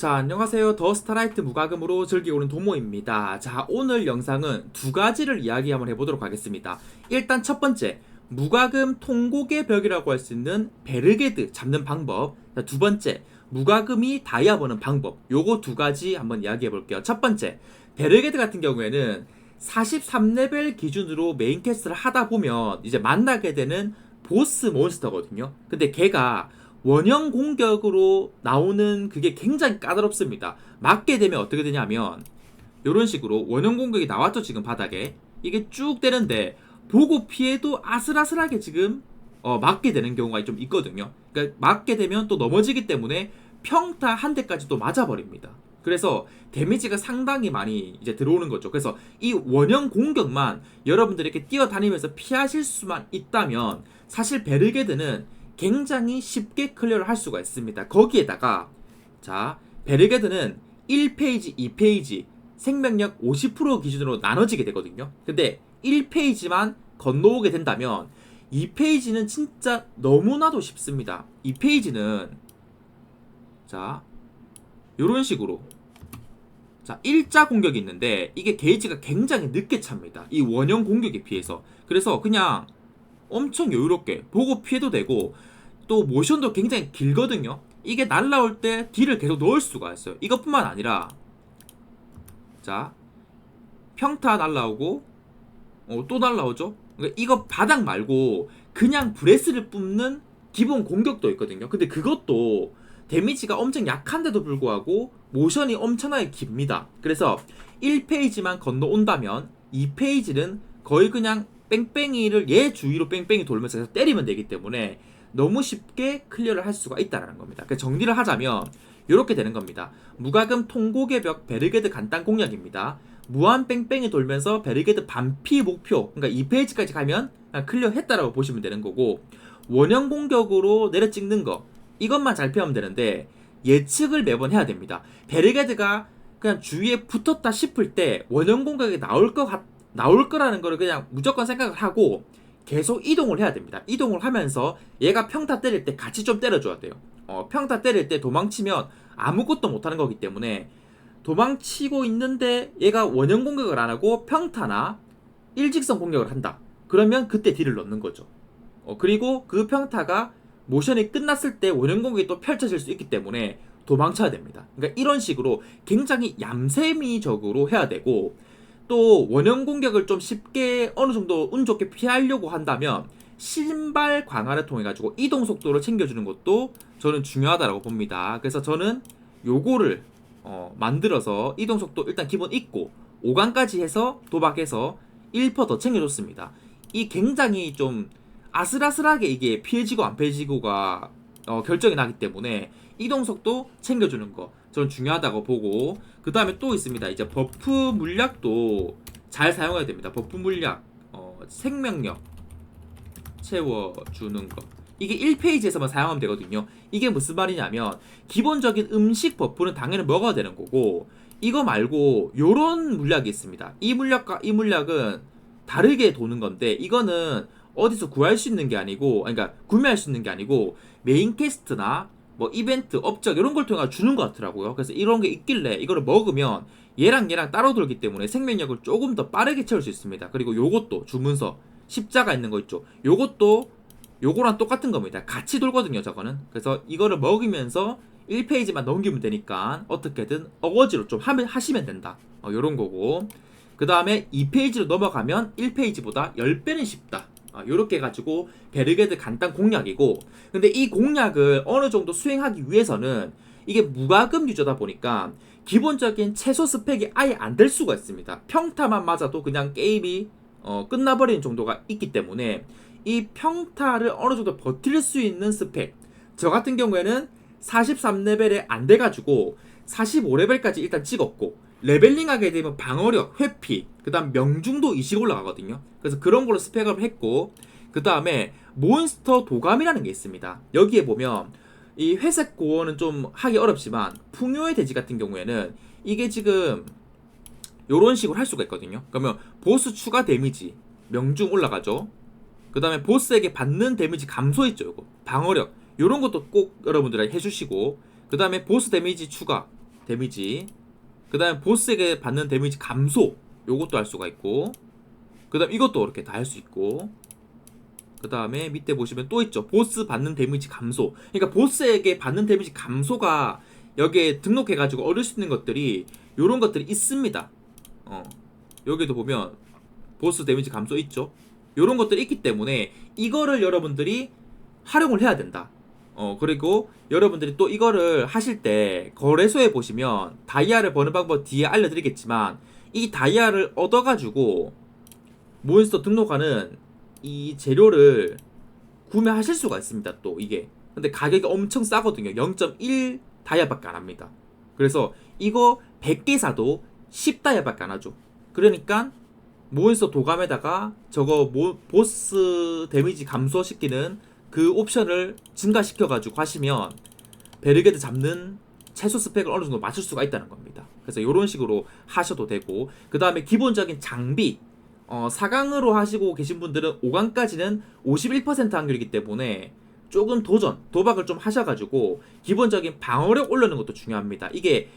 자, 안녕하세요. 더 스타라이트 무과금으로 즐기고는 도모입니다. 자, 오늘 영상은 두 가지를 이야기 한번 해보도록 하겠습니다. 일단 첫 번째, 무과금 통곡의 벽이라고 할 수 있는 베르게드 잡는 방법. 자, 두 번째, 무과금이 다이아 버는 방법. 요거 두 가지 한번 이야기해 볼게요. 첫 번째, 베르게드 같은 경우에는 43레벨 기준으로 메인 캐스트를 하다 보면 이제 만나게 되는 보스 몬스터거든요. 근데 걔가 원형 공격으로 나오는 그게 굉장히 까다롭습니다. 맞게 되면 어떻게 되냐면 이런 식으로 원형 공격이 나왔죠 지금 바닥에 이게 쭉 되는데 보고 피해도 아슬아슬하게 지금 어, 맞게 되는 경우가 좀 있거든요. 그러니까 맞게 되면 또 넘어지기 때문에 평타 한 대까지 또 맞아버립니다. 그래서 데미지가 상당히 많이 이제 들어오는 거죠. 그래서 이 원형 공격만 여러분들이 이렇게 뛰어다니면서 피하실 수만 있다면 사실 베르게드는 굉장히 쉽게 클리어를 할 수가 있습니다. 거기에다가 자 베르게드는 1페이지, 2페이지 생명력 50% 기준으로 나눠지게 되거든요. 근데 1페이지만 건너오게 된다면 2페이지는 진짜 너무나도 쉽습니다. 2페이지는 자 이런 식으로 자 일자 공격이 있는데 이게 게이지가 굉장히 늦게 찹니다. 이 원형 공격에 비해서 그래서 그냥 엄청 여유롭게 보고 피해도 되고 또 모션도 굉장히 길거든요. 이게 날라올 때 딜을 계속 넣을 수가 있어요. 이것뿐만 아니라 자 평타 날라오고 어, 또 날라오죠. 그러니까 이거 바닥 말고 그냥 브레스를 뿜는 기본 공격도 있거든요. 근데 그것도 데미지가 엄청 약한데도 불구하고 모션이 엄청나게 깁니다. 그래서 1페이지만 건너온다면 2페이지는 거의 그냥 뺑뺑이를 얘 주위로 뺑뺑이 돌면서 때리면 되기 때문에 너무 쉽게 클리어를 할 수가 있다는 겁니다. 그 정리를 하자면 이렇게 되는 겁니다. 무과금 통곡의 벽 베르게드 간단 공략입니다. 무한 뺑뺑이 돌면서 베르게드 반피 목표 그러니까 2페이지까지 가면 클리어 했다라고 보시면 되는 거고 원형 공격으로 내려 찍는 거 이것만 잘 피하면 되는데 예측을 매번 해야 됩니다. 베르게드가 그냥 주위에 붙었다 싶을 때 원형 공격이 나올 것 같, 나올 거라는 거를 그냥 무조건 생각을 하고 계속 이동을 해야 됩니다. 이동을 하면서 얘가 평타 때릴 때 같이 좀 때려줘야 돼요. 어, 평타 때릴 때 도망치면 아무것도 못하는 거기 때문에 도망치고 있는데 얘가 원형 공격을 안 하고 평타나 일직선 공격을 한다. 그러면 그때 딜을 넣는 거죠. 어, 그리고 그 평타가 모션이 끝났을 때 원형 공격이 또 펼쳐질 수 있기 때문에 도망쳐야 됩니다. 그러니까 이런 식으로 굉장히 얌세미적으로 해야 되고 또 원형 공격을 좀 쉽게 어느 정도 운 좋게 피하려고 한다면 신발 강화를 통해 가지고 이동 속도를 챙겨주는 것도 저는 중요하다고 봅니다. 그래서 저는 요거를 어, 만들어서 이동 속도 일단 기본 있고 5강까지 해서 도박해서 1%더 챙겨줬습니다. 이 굉장히 좀 아슬아슬하게 이게 피해지고 안 피해지고가 어, 결정이 나기 때문에 이동 속도 챙겨주는 거 저는 중요하다고 보고 그 다음에 또 있습니다. 이제 버프 물약도 잘 사용해야 됩니다. 버프 물약 어, 생명력 채워주는 거 이게 1페이지에서만 사용하면 되거든요. 이게 무슨 말이냐면 기본적인 음식 버프는 당연히 먹어야 되는 거고 이거 말고 요런 물약이 있습니다. 이 물약과 이 물약은 다르게 도는 건데 이거는 어디서 구할 수 있는 게 아니고 그러니까 구매할 수 있는 게 아니고 메인 캐스트나 뭐 이벤트, 업적 이런 걸 통해 주는 것 같더라고요. 그래서 이런 게 있길래 이거를 먹으면 얘랑 얘랑 따로 돌기 때문에 생명력을 조금 더 빠르게 채울 수 있습니다. 그리고 요것도 주문서 십자가 있는 거 있죠. 요것도 요거랑 똑같은 겁니다. 같이 돌거든요, 저거는. 그래서 이거를 먹으면서 1페이지만 넘기면 되니까 어떻게든 어거지로 좀 하면, 하시면 된다. 어, 요런 거고. 그 다음에 2페이지로 넘어가면 1페이지보다 10배는 쉽다. 이렇게 아, 해가지고 베르게드 간단 공략이고 근데 이 공략을 어느 정도 수행하기 위해서는 이게 무과금 유저다 보니까 기본적인 최소 스펙이 아예 안 될 수가 있습니다. 평타만 맞아도 그냥 게임이 어, 끝나버리는 정도가 있기 때문에 이 평타를 어느 정도 버틸 수 있는 스펙 저 같은 경우에는 43레벨에 안 돼가지고 45레벨까지 일단 찍었고 레벨링하게 되면 방어력, 회피, 그 다음 명중도 20 올라가거든요. 그래서 그런 걸로 스펙업을 했고, 그 다음에 몬스터 도감이라는 게 있습니다. 여기에 보면 이 회색 고원은 좀 하기 어렵지만 풍요의 돼지 같은 경우에는 이게 지금 이런 식으로 할 수가 있거든요. 그러면 보스 추가 데미지 명중 올라가죠. 그 다음에 보스에게 받는 데미지 감소했죠. 이거 방어력 이런 것도 꼭 여러분들 해주시고 그 다음에 보스 데미지 추가 데미지 그 다음에 보스에게 받는 데미지 감소. 요것도 할 수가 있고. 그 다음 이것도 이렇게 다 할 수 있고. 그 다음에 밑에 보시면 또 있죠. 보스 받는 데미지 감소. 그러니까 보스에게 받는 데미지 감소가 여기에 등록해가지고 얻을 수 있는 것들이 요런 것들이 있습니다. 어. 여기도 보면 보스 데미지 감소 있죠. 요런 것들이 있기 때문에 이거를 여러분들이 활용을 해야 된다 어 그리고 여러분들이 또 이거를 하실 때 거래소에 보시면 다이아를 버는 방법 뒤에 알려드리겠지만 이 다이아를 얻어가지고 몬스터 등록하는 이 재료를 구매하실 수가 있습니다 또 이게. 근데 가격이 엄청 싸거든요. 0.1 다이아밖에 안 합니다. 그래서 이거 100개 사도 10다이아밖에 안 하죠. 그러니까 몬스터 도감에다가 저거 모, 보스 데미지 감소시키는 그 옵션을 증가시켜가지고 하시면 베르게드 잡는 최소 스펙을 어느 정도 맞출 수가 있다는 겁니다. 그래서 이런 식으로 하셔도 되고 그 다음에 기본적인 장비 어, 4강으로 하시고 계신 분들은 5강까지는 51% 확률이기 때문에 조금 도전, 도박을 좀 하셔가지고 기본적인 방어력 올리는 것도 중요합니다. 이게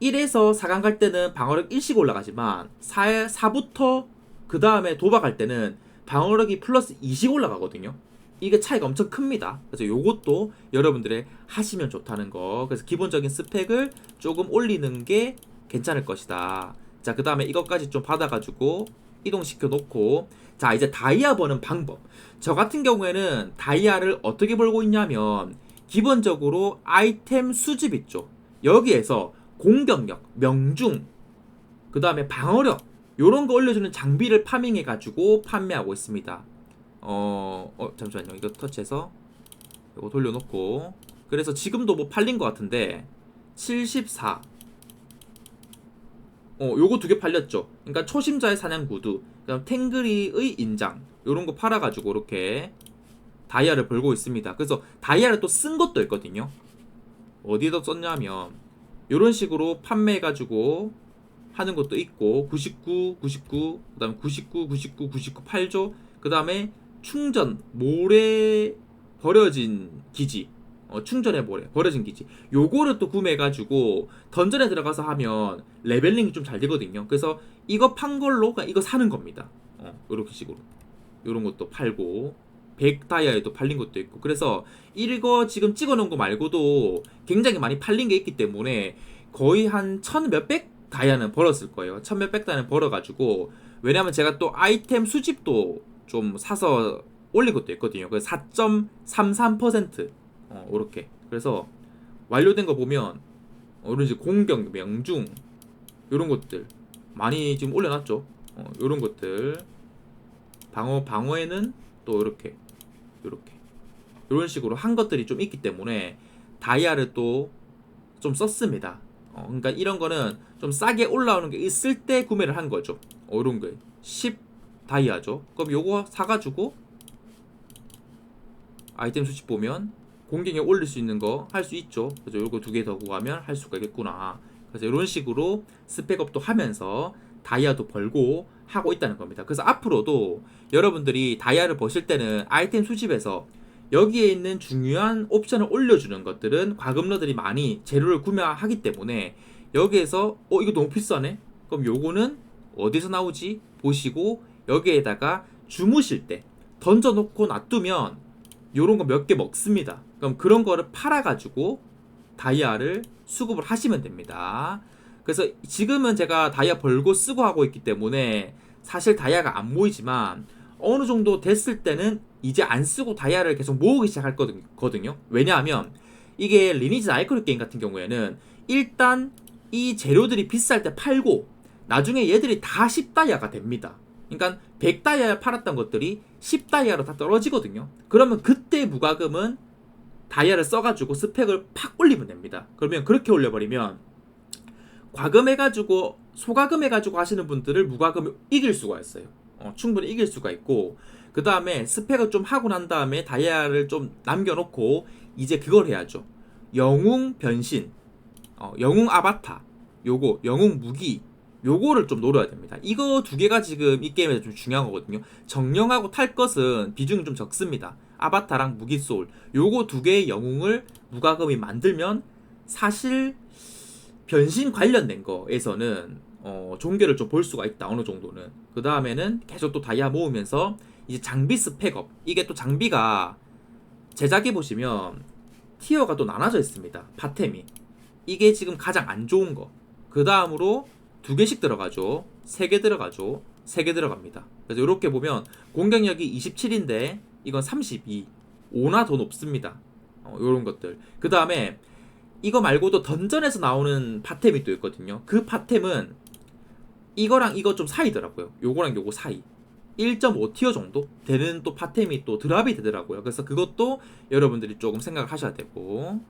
1에서 4강 갈 때는 방어력 1씩 올라가지만 4, 4부터 그 다음에 도박할 때는 방어력이 플러스 2씩 올라가거든요. 이게 차이가 엄청 큽니다. 그래서 요것도 여러분들의 하시면 좋다는 거. 그래서 기본적인 스펙을 조금 올리는 게 괜찮을 것이다. 자, 그 다음에 이것까지 좀 받아가지고 이동시켜 놓고 자, 이제 다이아 버는 방법. 저 같은 경우에는 다이아를 어떻게 벌고 있냐면 기본적으로 아이템 수집 있죠. 여기에서 공격력, 명중, 그 다음에 방어력 요런 거 올려주는 장비를 파밍해 가지고 판매하고 있습니다. 어, 어 잠시만요. 이거 터치해서 이거 돌려놓고 그래서 지금도 뭐 팔린 것 같은데 74. 어, 요거 두 개 팔렸죠. 그러니까 초심자의 사냥 구두, 그다음 탱그리의 인장 요런 거 팔아가지고 이렇게 다이아를 벌고 있습니다. 그래서 다이아를 또 쓴 것도 있거든요. 어디다 썼냐면 요런 식으로 판매해가지고 하는 것도 있고 99, 99, 그다음에 99, 99, 99 팔죠. 그다음에 충전 모래 버려진 기지. 어, 충전의 모래 버려진 기지. 요거를 또 구매해가지고 던전에 들어가서 하면 레벨링이 좀 잘 되거든요. 그래서 이거 판 걸로 그냥 이거 사는 겁니다. 어, 요렇게 식으로. 요런 것도 팔고 100다이아에도 팔린 것도 있고. 그래서 이거 지금 찍어 놓은 거 말고도 굉장히 많이 팔린 게 있기 때문에 거의 한 천 몇백 다이아는 벌었을 거예요. 천 몇백 다이아는 벌어가지고. 왜냐면 제가 또 아이템 수집도 좀 사서 올린 것도 있거든요. 그래서 4.33% 어, 이렇게. 그래서 완료된 거 보면 어, 이런 공격, 명중 이런 것들 많이 지금 올려놨죠. 어, 이런 것들 방어 방어에는 또 이렇게 이렇게 이런 식으로 한 것들이 좀 있기 때문에 다이아를 또 좀 썼습니다. 어, 그러니까 이런 거는 좀 싸게 올라오는 게 있을 때 구매를 한 거죠. 어, 이런 거 10. 다이아죠. 그럼 요거 사가지고 아이템 수집 보면 공격에 올릴 수 있는 거 할 수 있죠. 그래서 요거 두 개 더 구하면 할 수가 있겠구나. 그래서 이런 식으로 스펙업도 하면서 다이아도 벌고 하고 있다는 겁니다. 그래서 앞으로도 여러분들이 다이아를 버실 때는 아이템 수집에서 여기에 있는 중요한 옵션을 올려주는 것들은 과금러들이 많이 재료를 구매하기 때문에 여기에서 어 이거 너무 비싸네 그럼 요거는 어디서 나오지 보시고 여기에다가 주무실 때 던져놓고 놔두면 요런 거 몇 개 먹습니다. 그럼 그런 거를 팔아가지고 다이아를 수급을 하시면 됩니다. 그래서 지금은 제가 다이아 벌고 쓰고 하고 있기 때문에 사실 다이아가 안 모이지만 어느 정도 됐을 때는 이제 안 쓰고 다이아를 계속 모으기 시작할 거든요. 왜냐하면 이게 리니지 아이코닉 게임 같은 경우에는 일단 이 재료들이 비쌀 때 팔고 나중에 얘들이 다 10다이아가 됩니다. 그러니까 100다이아 팔았던 것들이 10다이아로 다 떨어지거든요. 그러면 그때 무과금은 다이아를 써가지고 스펙을 팍 올리면 됩니다. 그러면 그렇게 올려버리면 과금해가지고 소과금해가지고 하시는 분들을 무과금을 이길 수가 있어요. 어, 충분히 이길 수가 있고 그 다음에 스펙을 좀 하고 난 다음에 다이아를 좀 남겨놓고 이제 그걸 해야죠. 영웅 변신, 어, 영웅 아바타, 요거 영웅 무기 요거를 좀 노려야 됩니다. 이거 두 개가 지금 이 게임에서 좀 중요한 거거든요. 정령하고 탈 것은 비중이 좀 적습니다. 아바타랑 무기소울 요거 두 개의 영웅을 무과금이 만들면 사실 변신 관련된 거에서는 어, 종교를 좀볼 수가 있다 어느 정도는 그 다음에는 계속 또 다이아 모으면서 이제 장비 스펙업 이게 또 장비가 제작해 보시면 티어가 또 나눠져 있습니다 파템이 이게 지금 가장 안 좋은 거 그 다음으로 두 개씩 들어가죠 세 개 들어가죠 세 개 들어갑니다 그래서 이렇게 보면 공격력이 27인데 이건 32 5나 더 높습니다 어, 요런 것들 그 다음에 이거 말고도 던전에서 나오는 파템이 또 있거든요. 그 파템은 이거랑 이거 좀 사이더라고요. 요거랑 요거 사이. 1.5티어 정도 되는 또 파템이 또 드랍이 되더라고요. 그래서 그것도 여러분들이 조금 생각을 하셔야 되고.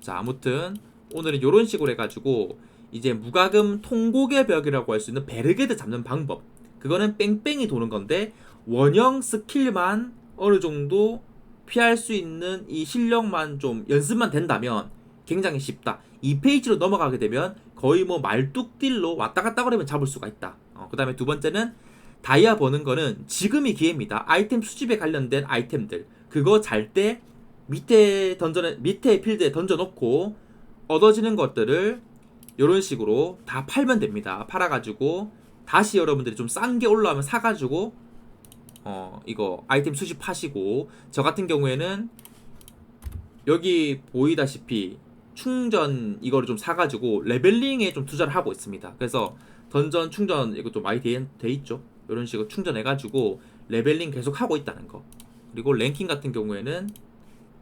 자, 아무튼 오늘은 요런 식으로 해가지고 이제 무과금 통곡의 벽이라고 할 수 있는 베르게드 잡는 방법. 그거는 뺑뺑이 도는 건데 원형 스킬만 어느 정도 피할 수 있는 이 실력만 좀 연습만 된다면 굉장히 쉽다. 이 페이지로 넘어가게 되면 거의 뭐 말뚝딜로 왔다 갔다 거리면 잡을 수가 있다. 어, 그 다음에 두 번째는 다이아 버는 거는 지금이 기회입니다. 아이템 수집에 관련된 아이템들. 그거 잘 때 밑에 던져, 밑에 필드에 던져 놓고 얻어지는 것들을 이런 식으로 다 팔면 됩니다. 팔아가지고 다시 여러분들이 좀 싼 게 올라오면 사가지고 어 이거 아이템 수집하시고 저 같은 경우에는 여기 보이다시피 충전 이거를 좀 사가지고 레벨링에 좀 투자를 하고 있습니다. 그래서 던전 충전 이거 좀 많이 돼, 돼 있죠. 이런 식으로 충전해가지고 레벨링 계속 하고 있다는 거. 그리고 랭킹 같은 경우에는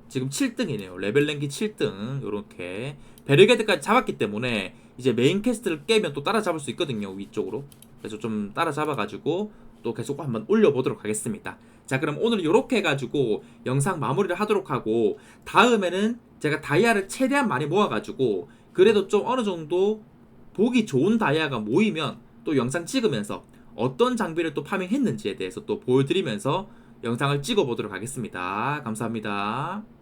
지금 7등이네요. 레벨 랭킹 7등 이렇게 베르게드까지 잡았기 때문에 이제 메인 퀘스트를 깨면 또 따라잡을 수 있거든요. 위쪽으로. 그래서 좀 따라잡아가지고 또 계속 한번 올려보도록 하겠습니다. 자 그럼 오늘 이렇게 해가지고 영상 마무리를 하도록 하고 다음에는 제가 다이아를 최대한 많이 모아가지고 그래도 좀 어느 정도 보기 좋은 다이아가 모이면 또 영상 찍으면서 어떤 장비를 또 파밍했는지에 대해서 또 보여드리면서 영상을 찍어보도록 하겠습니다. 감사합니다.